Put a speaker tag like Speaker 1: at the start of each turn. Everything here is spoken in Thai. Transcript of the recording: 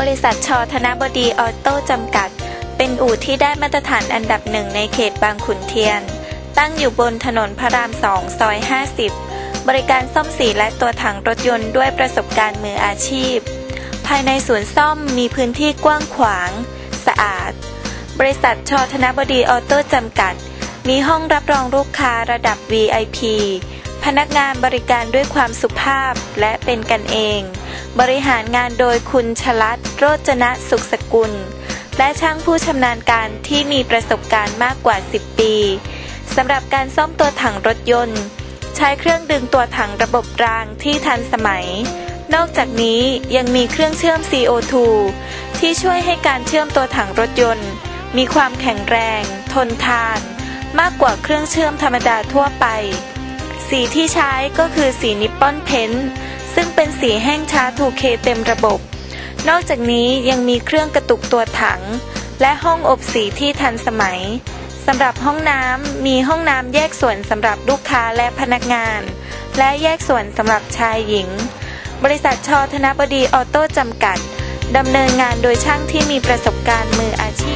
Speaker 1: บริษัทชอธนบดีออโต้จำกัด เป็นอู่ที่ได้มาตรฐานอันดับหนึ่งในเขตบางขุนเทียน ตั้งอยู่บนถนนพระรามสองซอย 50 บริการซ่อมสีและตัวถังรถยนต์ด้วยประสบการณ์มืออาชีพ ภายในศูนย์ซ่อมมีพื้นที่กว้างขวาง สะอาด บริษัทชอธนบดีออโต้จำกัด มีห้องรับรองลูกค้าระดับ VIP พนักงานบริการด้วยความสุภาพและเป็นกันเอง บริหารงานโดยคุณชลัดโรจนะสุขสกุล และช่างผู้ชำนาญการที่มีประสบการณ์มากกว่า 10 ปีสำหรับการซ่อมตัวถังรถยนต์ ใช้เครื่องดึงตัวถังระบบรางที่ทันสมัย นอกจากนี้ยังมีเครื่องเชื่อม CO2 ที่ช่วยให้การเชื่อมตัวถังรถยนต์ มีความแข็งแรง ทนทาน มากกว่าเครื่องเชื่อมธรรมดาทั่วไป สีที่ใช้ก็คือสีนิปปอนเพนซึ่งเป็นสีแห้งช้า 2K เต็มระบบ นอกจากนี้ยังมีเครื่องกระตุกตัวถัง และห้องอบสีที่ทันสมัยสำหรับห้องน้ำมีห้องน้ำแยกส่วนสำหรับลูกค้าและพนักงาน และแยกส่วนสำหรับชายหญิง บริษัทชอธนบดีออโต้จำกัดดำเนินงานโดยช่างที่มีประสบการณ์มืออาชีพ